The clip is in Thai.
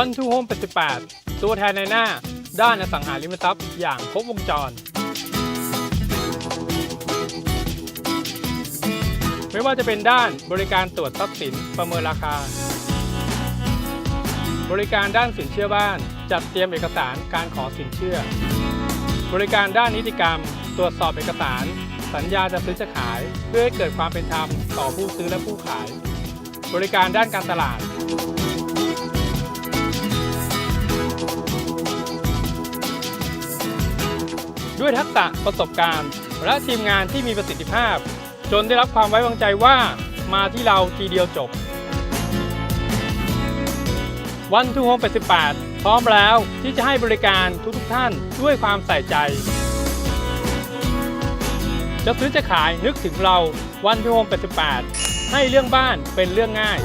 One to Home 88 ตัวแทนในหน้า ด้านอสังหาริมทรัพย์อย่างครบวงจร ไม่ว่าจะเป็นด้านบริการตรวจทรัพย์สินประเมินราคา บริการด้านสินเชื่อบ้าน จัดเตรียมเอกสารการขอสินเชื่อ บริการด้านนิติกรรม ตรวจสอบเอกสาร สัญญาจะซื้อจะขาย เพื่อให้เกิดความเป็นธรรมต่อผู้ซื้อและผู้ขาย บริการด้านการตลาด ด้วยทักษะประสบการณ์ และทีมงานที่มีประสิทธิภาพ จนได้รับความไว้วางใจว่ามาที่เราทีเดียวจบวันทูโฮม88 พร้อมแล้วที่จะให้บริการทุกๆท่านด้วยความใส่ใจ จะซื้อจะขายนึกถึงเราวันทูโฮม88 ให้เรื่องบ้านเป็นเรื่องง่าย